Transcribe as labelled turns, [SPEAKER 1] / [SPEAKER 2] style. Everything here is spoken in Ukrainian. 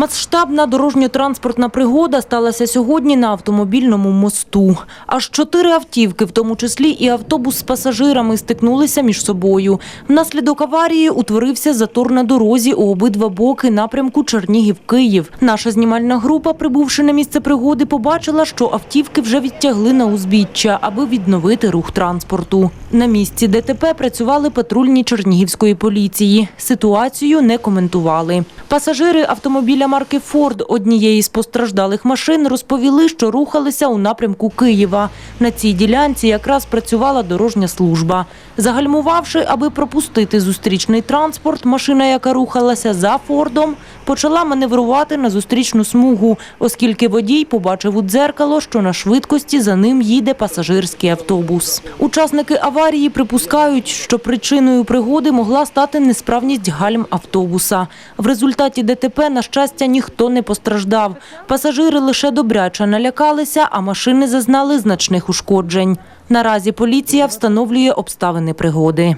[SPEAKER 1] Масштабна дорожньо-транспортна пригода сталася сьогодні на автомобільному мосту. Аж чотири автівки, в тому числі і автобус з пасажирами, стикнулися між собою. Внаслідок аварії утворився затор на дорозі у обидва боки напрямку Чернігів-Київ. Наша знімальна група, прибувши на місце пригоди, побачила, що автівки вже відтягли на узбіччя, аби відновити рух транспорту. На місці ДТП працювали патрульні Чернігівської поліції. Ситуацію не коментували. Пасажири автомобіля марки Форд однієї з постраждалих машин розповіли, що рухалися у напрямку Києва. На цій ділянці якраз працювала дорожня служба. Загальмувавши, аби пропустити зустрічний транспорт, машина, яка рухалася за Фордом, почала маневрувати на зустрічну смугу, оскільки водій побачив у дзеркало, що на швидкості за ним їде пасажирський автобус. Учасники аварії припускають, що причиною пригоди могла стати несправність гальм автобуса. В результаті ДТП, на щастя, ніхто не постраждав. Пасажири лише добряче налякалися, а машини зазнали значних ушкоджень. Наразі поліція встановлює обставини пригоди.